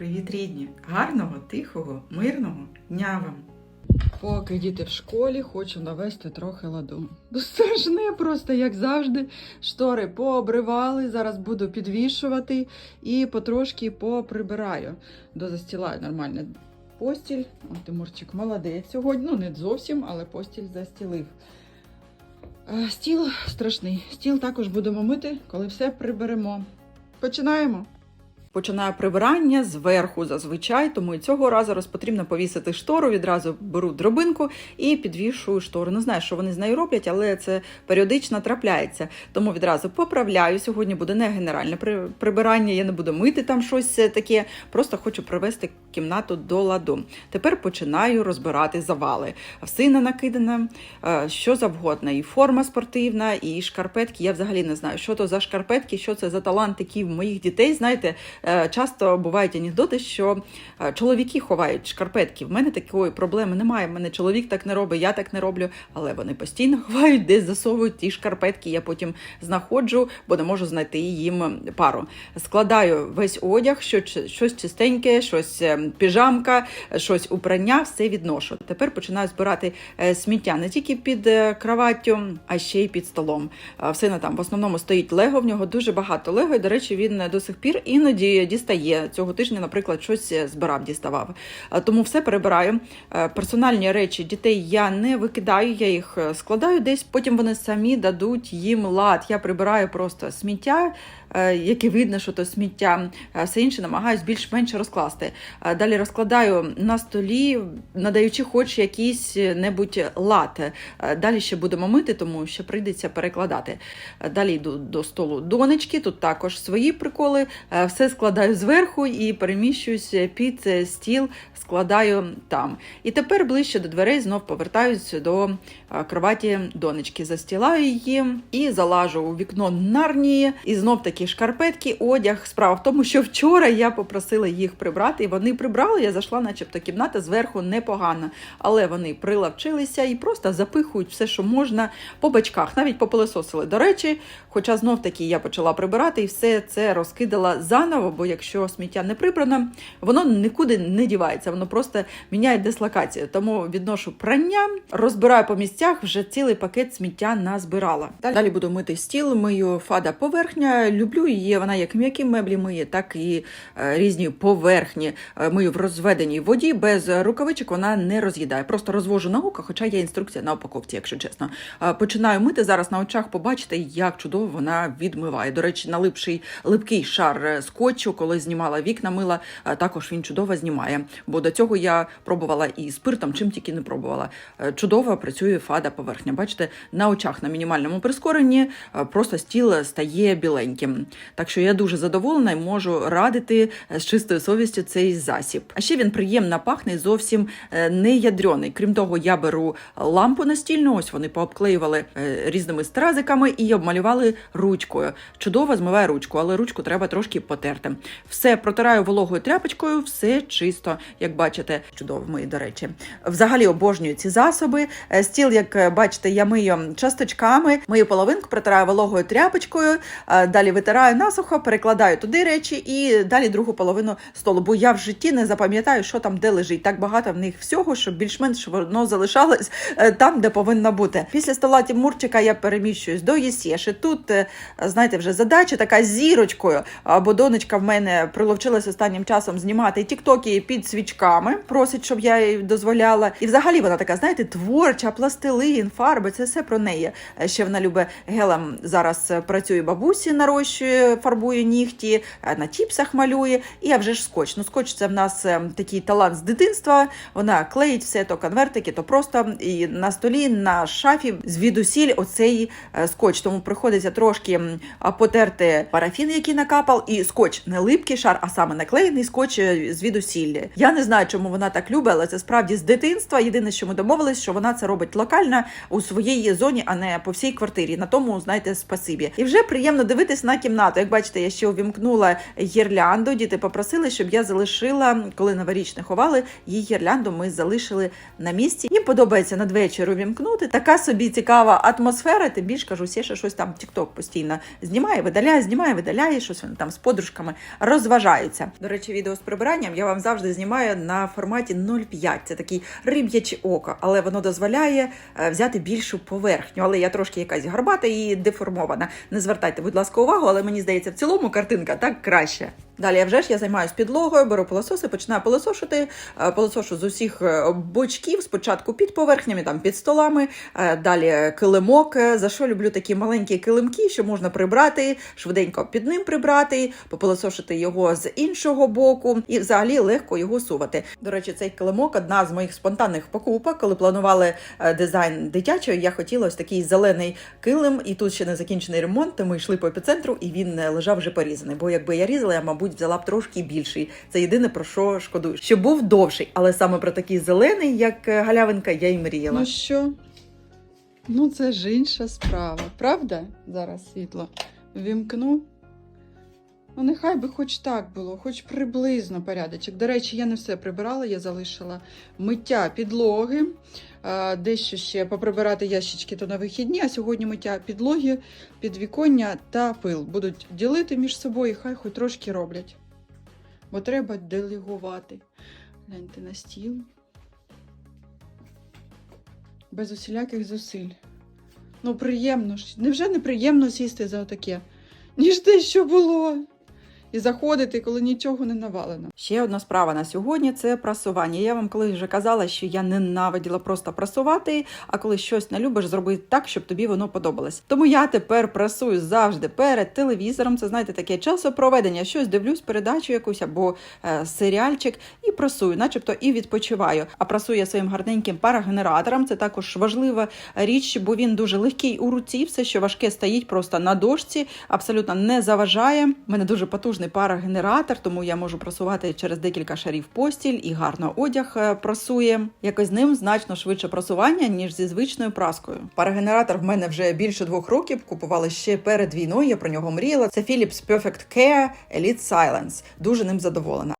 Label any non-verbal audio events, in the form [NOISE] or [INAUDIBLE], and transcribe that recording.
Привіт, рідні! Гарного, тихого, мирного дня вам! Поки діти в школі, хочу навести трохи ладу. Ну, Страшне просто, як завжди. Штори пообривали, зараз буду підвішувати і потрошки поприбираю. Дозастілаю нормально постіль. Тимурчик молодець сьогодні. Ну, не зовсім, але постіль застілив. Е, Стіл страшний. Стіл також будемо мити, коли все приберемо. Починаємо. Починаю прибирання зверху зазвичай, тому і цього разу роз потрібно повісити штору. Відразу беру дробинку і підвішую штору. Не знаю, що вони з нею роблять, але це періодично трапляється. Тому відразу поправляю. Сьогодні буде не генеральне при- прибирання, я не буду мити там щось е, таке. Просто хочу привести кімнату до ладу. Тепер починаю розбирати завали. В сина накидана, е, що завгодно. І форма спортивна, і шкарпетки. Я взагалі не знаю, що то за шкарпетки, що це за талант такий в моїх дітей. Знаєте, часто бувають анекдоти, що е, чоловіки ховають шкарпетки. В мене такої проблеми немає. В мене чоловік так не робить, я так не роблю, але вони постійно [LAUGHS] ховають, десь засовують ті шкарпетки. Я потім знаходжу, бо не можу знайти їм пару. Складаю весь одяг, що щось чистеньке, щось е, піжамка, щось убрання, все відношу. Тепер починаю збирати е, сміття не тільки під е, кроваттю, а ще й під столом. А В сина там в основному стоїть лего. В нього дуже багато лего. І, до речі, він до сих пір іноді дістає цього тижня, наприклад, щось збирав, діставав. Тому все перебираю. Е, Персональні речі дітей я не викидаю, я їх е, складаю десь. Потім вони самі дадуть їм лад. Я прибираю просто сміття. Е, Яке видно, що то сміття, Е, все інше намагаюсь більш-менш розкласти. Е, Далі розкладаю на столі, надаючи хоч якийсь е, небудь лад. Далі ще будемо мити, тому що прийдеться перекладати. Далі йду до столу донечки, тут також свої приколи. Все складаю зверху і переміщуюсь під стіл, складаю там. І тепер ближче до дверей знов повертаюсь до кроваті донечки. Застілаю її і залажу у вікно нарнії. І знов такі шкарпетки, одяг. Справа в тому, що вчора я попросила їх прибрати, і вони прибрали. Я зайшла, начебто, кімната зверху непогана. Але вони прилавчилися і просто запихують все, що можна по бачках, навіть попилисосили. До речі, хоча знов таки я почала прибирати і все це розкидала заново, бо якщо сміття не прибрано, воно нікуди не дівається, воно просто міняє дислокацію. Тому відношу прання, розбираю по місцях, вже цілий пакет сміття назбирала. Далі буду мити стіл, мию фада поверхня. Люблю її. Вона як м'які меблі миє, так і е, різні поверхні е, мию в розведеній воді. Без рукавичок вона не роз'їдає. Просто розвожу на око, хоча є інструкція на упаковці, якщо чесно. Е, Починаю мити зараз на очах. Побачите, як чудово вона відмиває. До речі, налипший липкий шар скотчу, коли знімала вікна мила, також він чудово знімає. Бо до цього я пробувала і спиртом, чим тільки не пробувала. Чудово працює фада поверхня. Бачите, на очах на мінімальному прискоренні просто стіл стає біленьким. Так що я дуже задоволена і можу радити е, з чистою совістю цей засіб. А ще він приємно пахне зовсім е, не ядрений. Крім того, я беру лампу настільну. Ось вони пообклеювали е, різними стразиками і обмалювали ручкою. Чудово змиває ручку, але ручку треба трошки потерти. Все протираю вологою тряпочкою, все чисто, як бачите, чудово мию, до речі. Взагалі обожнюю ці засоби. Стіл, як бачите, я мию часточками, мию половинку, протираю вологою тряпочкою, далі витираю насухо, перекладаю туди речі і далі другу половину столу. Бо я в житті не запам'ятаю, що там де лежить. Так багато в них всього, щоб більш-менш воно залишалось е, там, де повинно бути. Після стола Тімурчика я переміщуюсь до Єсєши. Тут, е, знаєте, вже задача така зірочкою. Бо донечка в мене приловчилась останнім часом знімати тіктоки під свічками, просить, щоб я їй дозволяла. І взагалі вона така, знаєте, творча, пластилин, фарби, це все про неї. Е, Ще вона любить гелем зараз працює бабусі, нарощує, фарбує нігті, е, на чіпсах малює. І а вже ж скотч. Ну, скотч це в нас е, такий талант з дитинства. Вона клеїть все, то конвертики, то просто і на столі, на шафі звідусіль оцей е, скотч. Тому приходиться трошки потерти парафін, який накапав, і скотч не липкий шар, а саме наклеєний скотч е, звідусіль. Я не знаю, чому вона так любить, але це справді з дитинства. Єдине, що ми домовились, що вона це робить локально у своїй зоні, а не по всій квартирі. На тому, знаєте, спасибі. І вже приємно дивитись на кімнату. Як бачите, я ще увімкнула гірлянду. Діти попросили, щоб я залишила, коли новорічне ховали, її гірлянду ми залишили на місці. Їм подобається надвечір увімкнути. Така собі цікава атмосфера. Тим більше кажу, ще щось там TikTok постійно знімає, видаляє, знімає, видаляє, щось вони там з подружками розважаються. До речі, відео з прибиранням я вам завжди знімаю на форматі 0,5. Це такий риб'яче око, але воно дозволяє е, взяти більшу поверхню. Але я трошки якась гарбата і деформована. Не звертайте, будь ласка, увагу, але мені здається, в цілому картинка так краще. Далі вже ж я займаюся підлогою, беру пилососи, починаю пилосошити, е, пилосошу з усіх е, бочків, спочатку під поверхнями, там під столами, е, далі килимок. За що люблю такі маленькі килимки, що можна прибрати, швиденько під ним прибрати, попилосошити його з іншого боку і взагалі легко його сувати. До речі, цей килимок одна з моїх спонтанних покупок. Коли планували дизайн дитячої, я хотіла ось такий зелений килим, і тут ще не закінчений ремонт. Ми йшли по епіцентру, і він лежав вже порізаний. Бо якби я різала, я мабуть взяла б трошки більший. Це єдине про що шкодую. Що був довший, але саме про такий зелений, як е, галявинка, я й мріяла. Ну що? Ну це ж інша справа, правда? Зараз світло вімкну. Ну, нехай би хоч так було, хоч приблизно порядочок. До речі, я не все прибирала, я залишила миття підлоги, дещо ще поприбирати ящички то на вихідні, а сьогодні миття підлоги, підвіконня та пил. Будуть ділити між собою, хай хоч трошки роблять. Бо треба делегувати. Гляньте на стіл. Без усіляких зусиль. Ну, приємно ж. Невже не приємно сісти за отаке? Ніж те, що було. І заходити, коли нічого не навалено. Ще одна справа на сьогодні це прасування. Я вам колись вже казала, що я ненавиділа просто прасувати, а коли щось не любиш, зроби так, щоб тобі воно подобалось. Тому я тепер прасую завжди перед телевізором. Це знаєте, таке часопроведення. Щось дивлюсь, передачу якусь або е, серіальчик і прасую, начебто і відпочиваю. А прасую я своїм гарненьким парагенератором. Це також важлива річ, бо він дуже легкий у руці. Все, що важке, стоїть просто на дошці, абсолютно не заважає. Мене дуже потужний парагенератор, тому я можу просувати через декілька шарів постіль і гарно одяг просує. прасує. Якось з ним значно швидше просування, ніж зі звичною праскою. Парагенератор в мене вже більше двох років. Купували ще перед війною. Я про нього мріяла. Це Philips Perfect Care Elite Silence. Дуже ним задоволена.